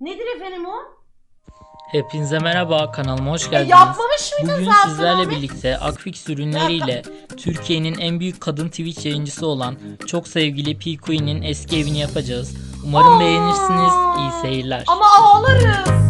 Nedir efendim o? Hepinize merhaba kanalıma hoş E, geldiniz. yapmamış mıydın Bugün zaten sizlerle Ahmet? birlikte Aquix ürünleriyle Türkiye'nin en büyük kadın Twitch yayıncısı olan çok sevgili P Queen'in eski evini yapacağız. Umarım Aa! beğenirsiniz. İyi seyirler. Ama ağlarız.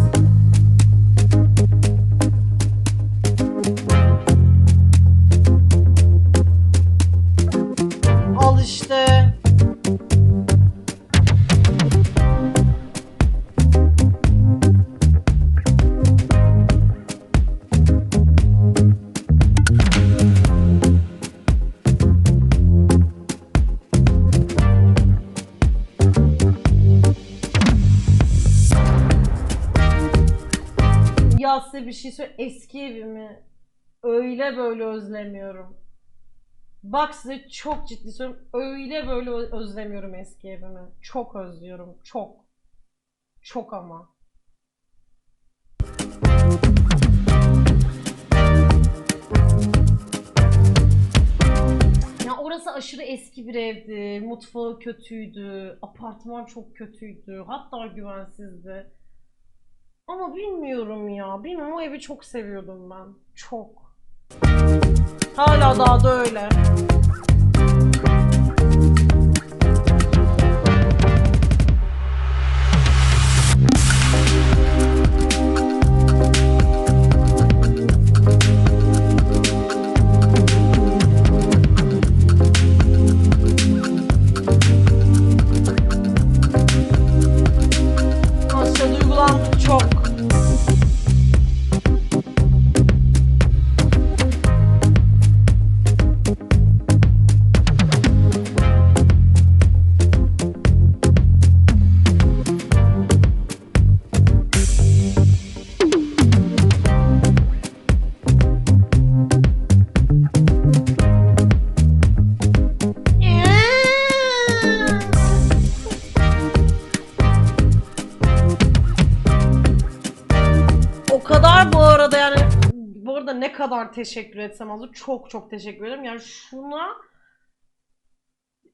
Ya size bir şey söyle. Eski evimi öyle böyle özlemiyorum. Bak size çok ciddi söylüyorum. Öyle böyle özlemiyorum eski evimi. Çok özlüyorum. Çok. Çok ama. Ya orası aşırı eski bir evdi. Mutfağı kötüydü. Apartman çok kötüydü. Hatta güvensizdi. Ama bilmiyorum ya. Bilmiyorum o evi çok seviyordum ben. Çok. Hala daha da öyle. O kadar bu arada yani bu arada ne kadar teşekkür etsem az çok çok teşekkür ederim. Yani şuna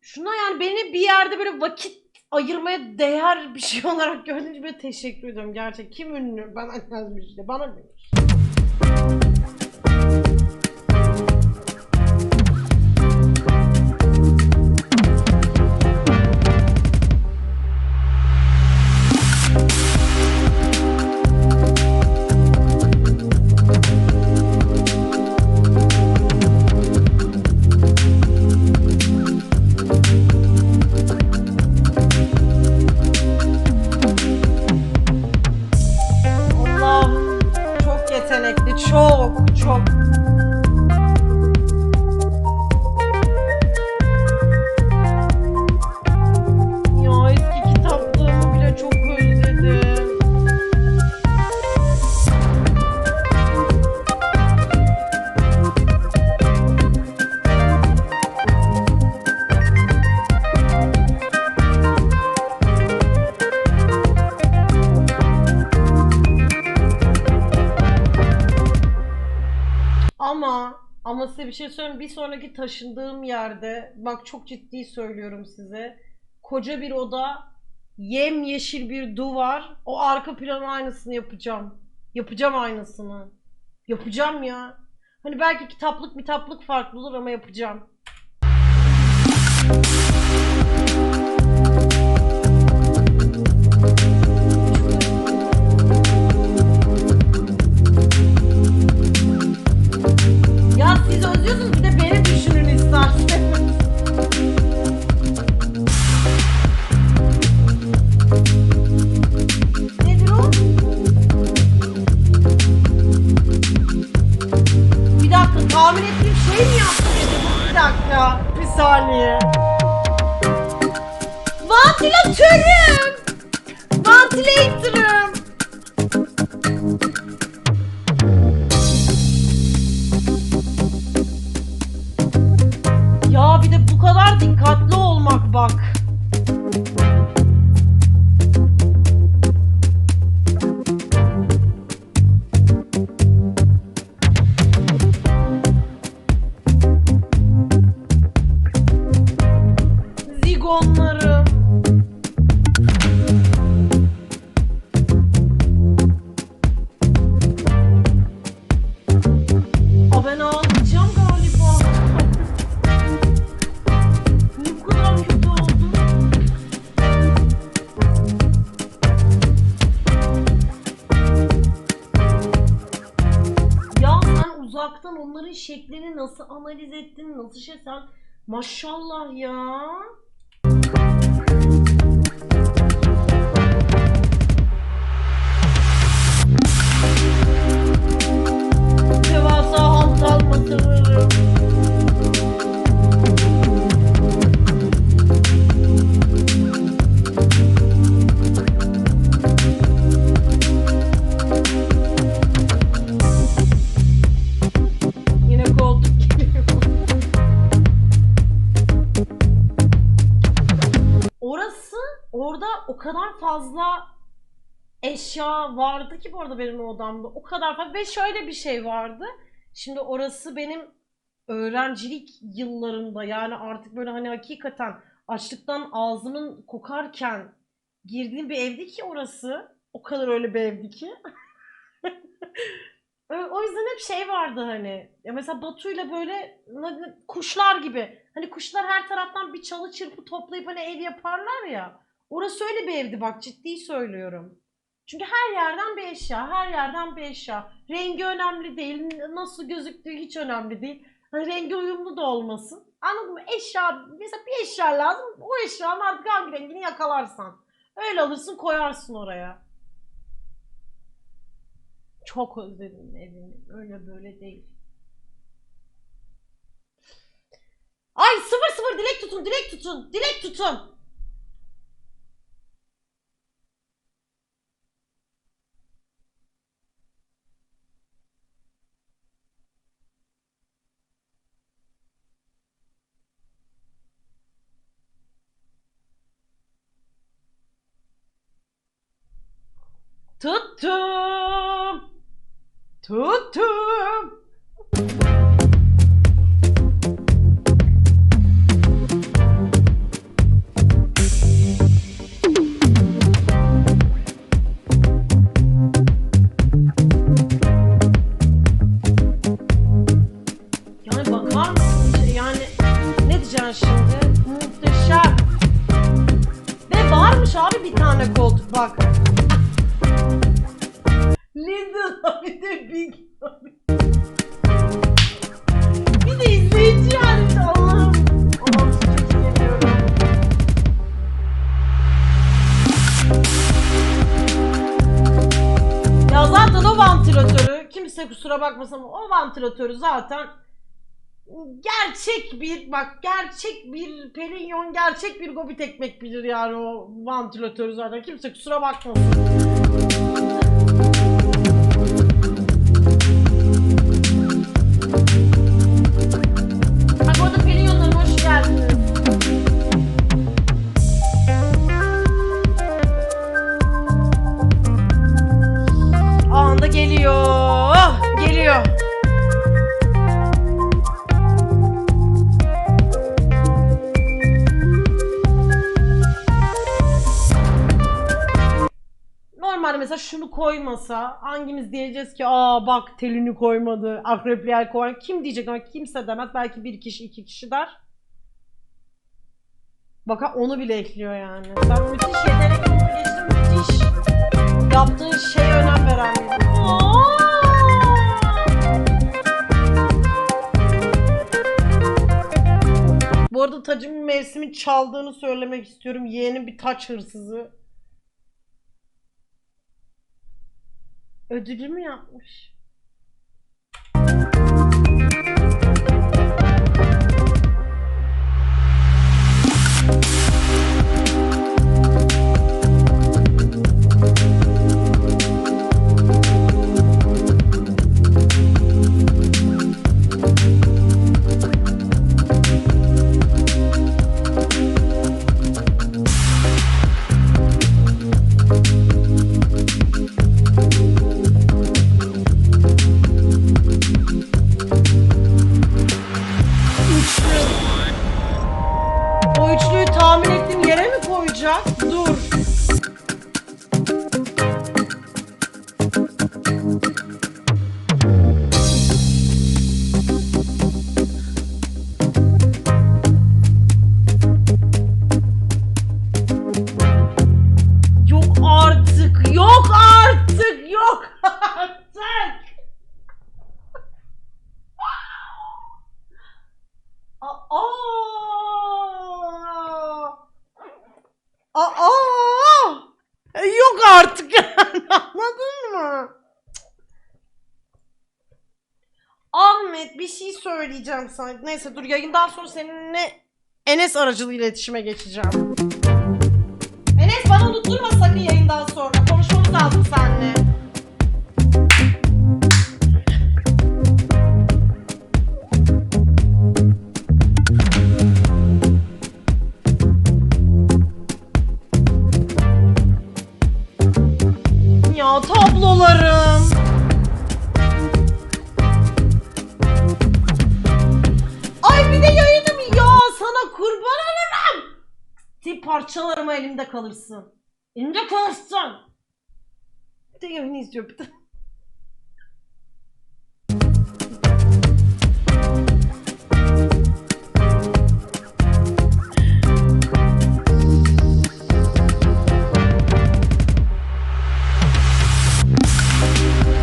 şuna yani beni bir yerde böyle vakit ayırmaya değer bir şey olarak gördüğünüz böyle teşekkür ediyorum gerçekten. Kim ünlü? Bana yazmış işte. Bana demiş. Allah'ım Çok çok. Şey söyleyeyim. Bir sonraki taşındığım yerde bak çok ciddi söylüyorum size. Koca bir oda, yemyeşil bir duvar. O arka planın aynısını yapacağım. Yapacağım aynısını. Yapacağım ya. Hani belki kitaplık kitaplık farklı olur ama yapacağım. Yaptım acaba? Bir dakika. Bir saniye. Vantilatörüm! Vantilatörüm! Ya şeklini nasıl analiz ettin, nasıl şey sen maşallah ya. Devasa hantal masaları. Fazla eşya vardı ki bu arada benim odamda. O kadar fazla ve şöyle bir şey vardı. Şimdi orası benim öğrencilik yıllarında yani artık böyle hani hakikaten açlıktan ağzımın kokarken girdiğim bir evdi ki orası. O kadar öyle bir evdi ki. O yüzden hep şey vardı hani. Ya mesela Batu'yla böyle kuşlar gibi. Hani kuşlar her taraftan bir çalı çırpı toplayıp hani ev yaparlar ya. Orası öyle bir evdi bak ciddi söylüyorum. Çünkü her yerden bir eşya, her yerden bir eşya. Rengi önemli değil, nasıl gözüktüğü hiç önemli değil. Hani rengi uyumlu da olmasın. Anladın mı? Eşya, mesela bir eşya lazım. O eşyanın artık hangi rengini yakalarsan. Öyle alırsın koyarsın oraya. Çok özledim evimi. Öyle böyle değil. Ay sıfır sıfır dilek tutun, dilek tutun, dilek tutun. Tuttum. Tuttum. Yani bakar? Yani ne diyeceksin şimdi? Muhteşem. Ve varmış abi bir tane koltuk bak. Lidl bir de Big Bir de izleyici yani Allah'ım. Allah'ım çok. Ya zaten o vantilatörü kimse kusura bakmasın ama o vantilatörü zaten gerçek bir bak gerçek bir Perignon gerçek bir gobit ekmek bilir yani o vantilatörü zaten kimse kusura bakmasın. Koymasa hangimiz diyeceğiz ki aa bak telini koymadı, akrepliyel koyan kim diyecek ama kimse demez. Belki bir kişi iki kişi der. Bak onu bile ekliyor yani. Sen müthiş yetenek geçtin müthiş. Yaptığın şeye önem veren biri. Aa! Bu arada tacımın mevsimin çaldığını söylemek istiyorum. Yeğenim bir taç hırsızı. Ödülü mü yapmış? Mi koyacak? Söyleyeceğim sana. Neyse dur yayından sonra seninle Enes aracılığıyla iletişime geçeceğim. Kalırsın. Elimde kalırsın. Bir de yayını izliyor bir de.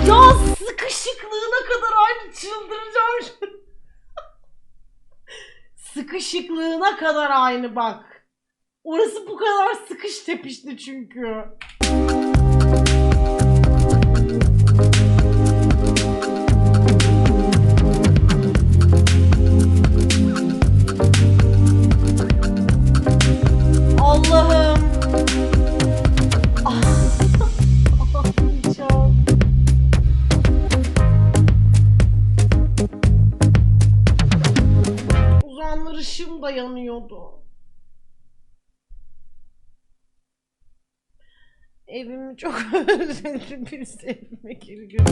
Ya sıkışıklığına kadar aynı çıldıracağım. Sıkışıklığına kadar aynı bak. Orası bu kadar sıkış tepişti çünkü. Allah'ım. Ah. Uzanlar ışığım da yanıyordu. Evimi çok özledim. Birisi evime giriyor.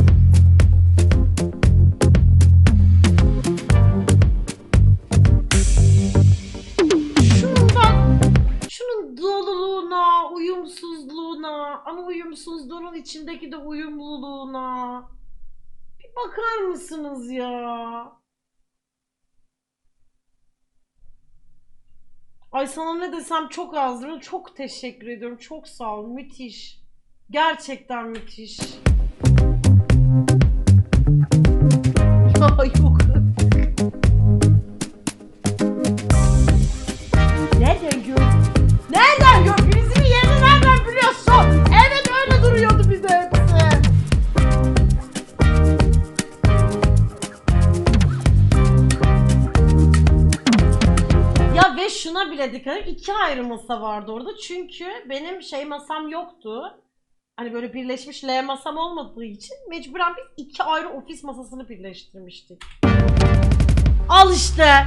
Şunun bak. Şunun doluluğuna, uyumsuzluğuna ama uyumsuzluğunun içindeki de uyumluluğuna. Bir bakar mısınız ya? Ay sana ne desem çok az değil mi? Çok teşekkür ediyorum. Çok sağ ol. Müthiş. Gerçekten müthiş. Ya yok. Edin. iki ayrı masa vardı orada. Çünkü benim şey masam yoktu. Hani böyle birleşmiş L masam olmadığı için mecburen biz iki ayrı ofis masasını birleştirmiştik. Al işte.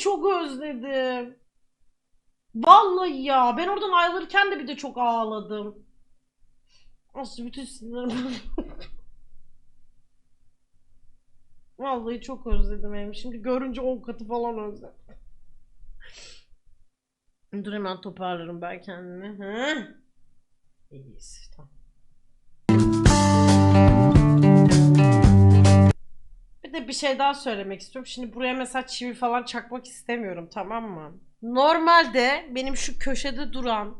Çok özledim. Vallahi ya. Ben oradan ayrılırken de bir de çok ağladım. Aslında bütün sinirim. Vallahi çok özledim evimi. Şimdi görünce 10 katı falan özledim. Dur hemen toparlarım ben kendimi. Hı? İyiyiz. Tamam. Bir de bir şey daha söylemek istiyorum. Şimdi buraya mesela çivi falan çakmak istemiyorum tamam mı? Normalde benim şu köşede duran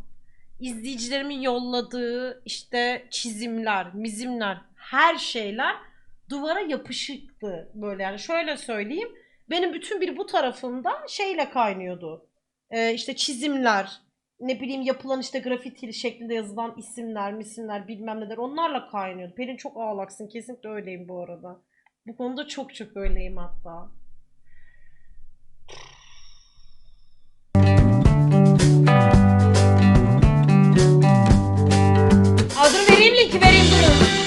izleyicilerimin yolladığı işte çizimler, mizimler, her şeyler duvara yapışıktı böyle yani şöyle söyleyeyim. Benim bütün bir bu tarafımda şeyle kaynıyordu. Ee, işte çizimler, ne bileyim yapılan işte grafiti şeklinde yazılan isimler, misimler bilmem neler onlarla kaynıyordu. Pelin çok ağlaksın kesinlikle öyleyim bu arada. Bu konuda çok çok öyleyim hatta. Adını vereyim linki vereyim durun.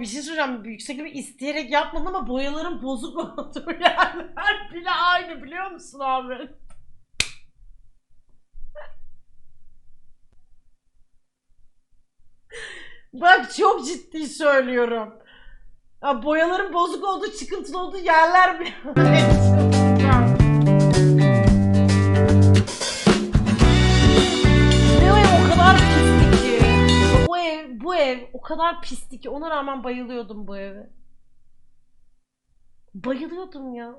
Bir şey söyleyeceğim. Yüksekliğimi isteyerek yapmadım ama boyalarım bozuk oldu yani. Her aynı biliyor musun abi? Bak çok ciddi söylüyorum. Ya boyaların bozuk olduğu, çıkıntılı olduğu yerler bile. bu ev o kadar pisti ki. Ona rağmen bayılıyordum bu eve. Bayılıyordum ya.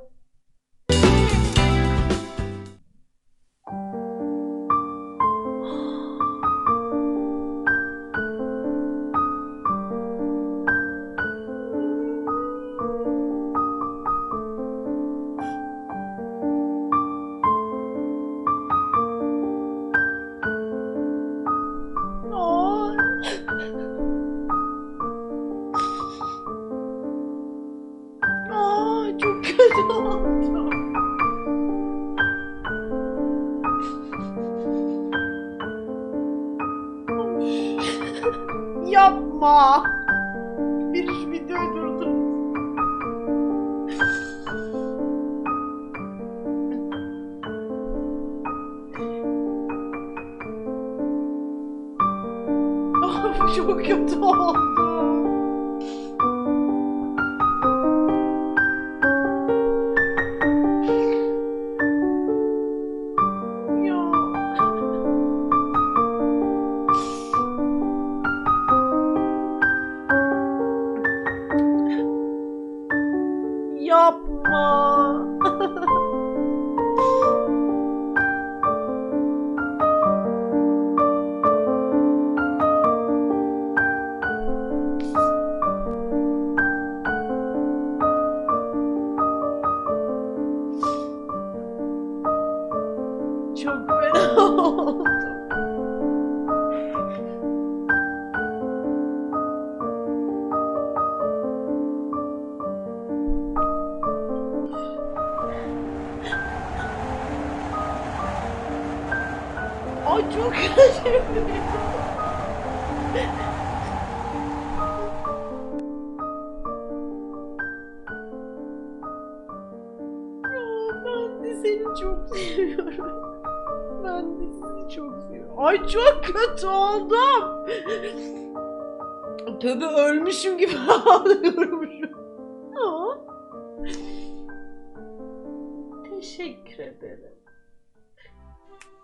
Çok ben de seni çok seviyorum. Ben de sizi çok seviyorum. Ay çok kötü oldum. Tövbe ölmüşüm gibi ağlıyorum şu. Teşekkür ederim.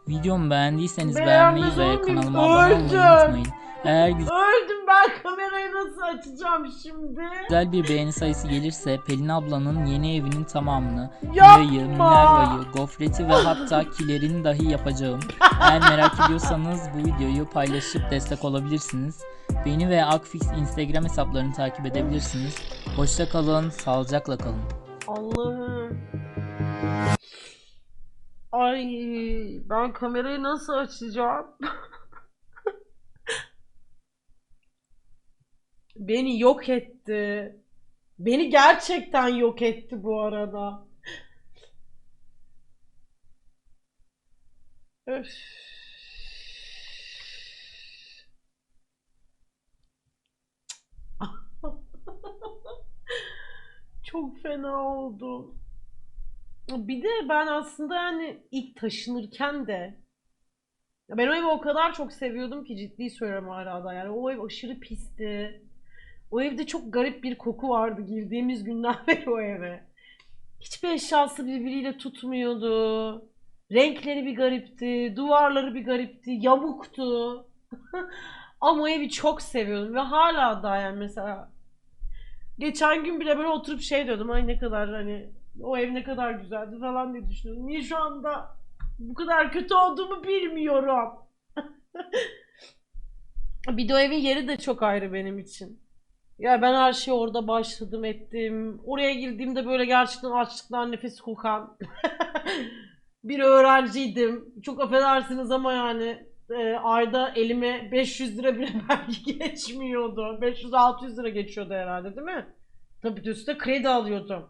Videomu beğendiyseniz beğenmeyi ve kanalıma abone olmayı unutmayın. Eğer Öldüm ben kamerayı nasıl açacağım şimdi? güzel bir beğeni sayısı gelirse Pelin ablanın yeni evinin tamamını. Mia'yı, Minerva'yı, Gofret'i ve hatta Kiler'ini dahi yapacağım. Eğer merak ediyorsanız bu videoyu paylaşıp destek olabilirsiniz. Beni ve Akfix Instagram hesaplarını takip edebilirsiniz. Hoşça kalın, sağlıcakla kalın. Allah'ım. Ay ben kamerayı nasıl açacağım? Beni yok etti. Beni gerçekten yok etti bu arada. Öf. Çok fena oldu. Bir de ben aslında yani ilk taşınırken de ben o evi o kadar çok seviyordum ki ciddi söylüyorum hala da yani o ev aşırı pisti. O evde çok garip bir koku vardı girdiğimiz günden beri o eve. Hiçbir eşyası birbiriyle tutmuyordu. Renkleri bir garipti, duvarları bir garipti, yamuktu. Ama o evi çok seviyordum ve hala da yani mesela geçen gün bile böyle oturup şey diyordum ay ne kadar hani o ev ne kadar güzeldi falan diye düşünüyorum. Niye şu anda bu kadar kötü olduğumu bilmiyorum. Bir de o evin yeri de çok ayrı benim için. Ya ben her şeyi orada başladım ettim. Oraya girdiğimde böyle gerçekten açlıktan nefes kokan bir öğrenciydim. Çok affedersiniz ama yani e, ayda elime 500 lira bile belki geçmiyordu. 500-600 lira geçiyordu herhalde değil mi? Tabii üstüne kredi alıyordum.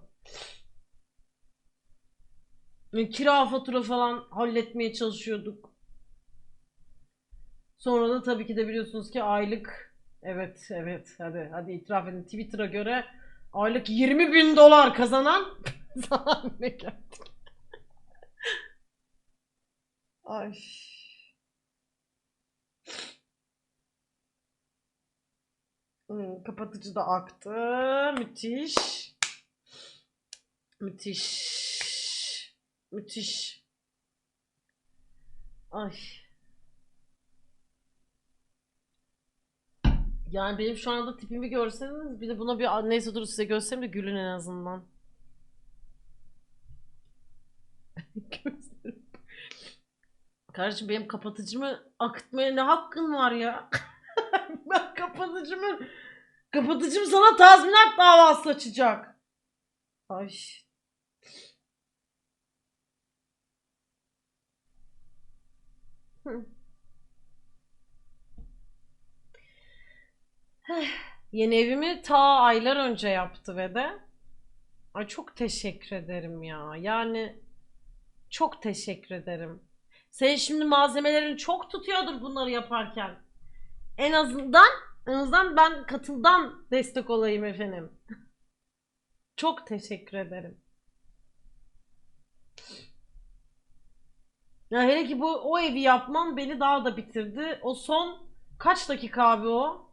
Kira fatura falan halletmeye çalışıyorduk. Sonra da tabii ki de biliyorsunuz ki aylık evet evet hadi hadi itiraf edin Twitter'a göre aylık 20 bin dolar kazanan ne geldik. Ay. Hmm, kapatıcı da aktı. Müthiş. Müthiş. Müthiş. Ay. Yani benim şu anda tipimi görseniz bir de buna bir neyse dur size göstereyim de gülün en azından. Kardeşim benim kapatıcımı akıtmaya ne hakkın var ya? ben kapatıcımı kapatıcım sana tazminat davası açacak. Ay. Yeni evimi ta aylar önce yaptı ve de Ay çok teşekkür ederim ya. Yani çok teşekkür ederim. Sen şimdi malzemelerin çok tutuyordur bunları yaparken. En azından en azından ben katıldan destek olayım efendim. Çok teşekkür ederim. Ya hele ki bu o evi yapmam beni daha da bitirdi. O son kaç dakika abi o?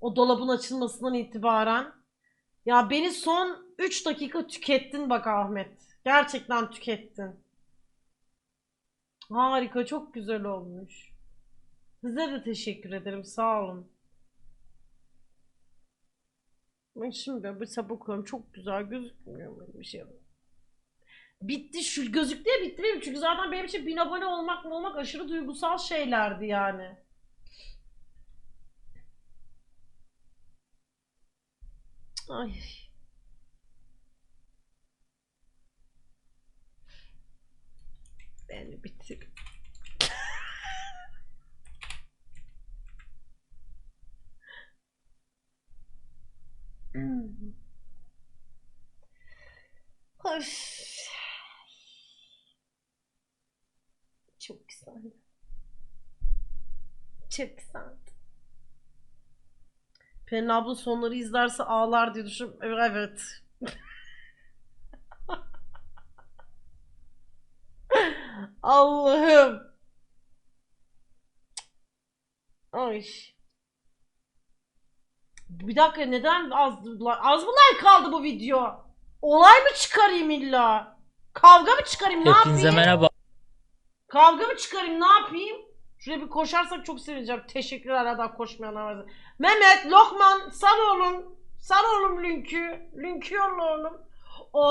O dolabın açılmasından itibaren. Ya beni son 3 dakika tükettin bak Ahmet. Gerçekten tükettin. Harika, çok güzel olmuş. Size de teşekkür ederim, sağ olun. Ben şimdi bir sabah koyuyorum, çok güzel gözükmüyor böyle bir şey. Bitti şu gözüktü ya bitti benim çünkü zaten benim için bin abone olmak mı olmak aşırı duygusal şeylerdi yani. Ay. Beni bitir. Hmm. Hoş. Çok güzel. Çok güzel. Pelin abla sonları izlerse ağlar diye düşünüyorum. Evet. Allah'ım. Ay. Bir dakika neden az az mı like kaldı bu video? Olay mı çıkarayım illa? Kavga mı çıkarayım ne Hepinize yapayım? merhaba. Kavga mı çıkarayım ne yapayım? Şuraya bir koşarsak çok sevineceğim. Teşekkürler hala koşmayanlar var. Mehmet, Lokman, sar oğlum. Sar oğlum Lünkü. Lünkü yolla oğlum. O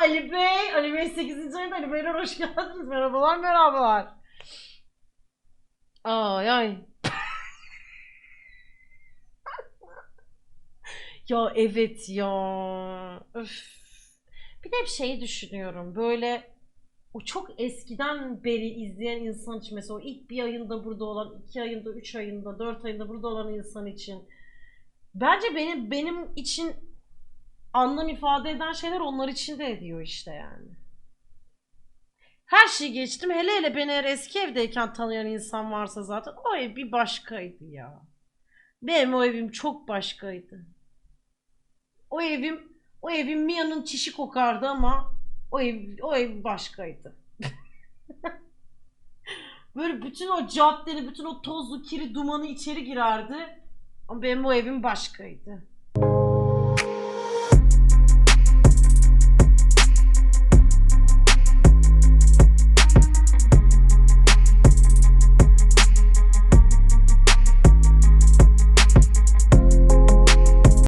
Ali Bey. Ali Bey 8. ayında Ali Beyler hoş geldiniz. Merhabalar merhabalar. Ay ay. ya evet ya. Öf. Bir de hep şeyi düşünüyorum. Böyle o çok eskiden beri izleyen insan için mesela o ilk bir ayında burada olan, iki ayında, üç ayında, dört ayında burada olan insan için bence benim benim için anlam ifade eden şeyler onlar için de ediyor işte yani. Her şeyi geçtim. Hele hele beni eğer eski evdeyken tanıyan insan varsa zaten o ev bir başkaydı ya. Benim o evim çok başkaydı. O evim o evim Mia'nın çişi kokardı ama o ev o ev başkaydı. Böyle bütün o caddeli, bütün o tozlu, kiri, dumanı içeri girerdi. Ama benim o evim başkaydı.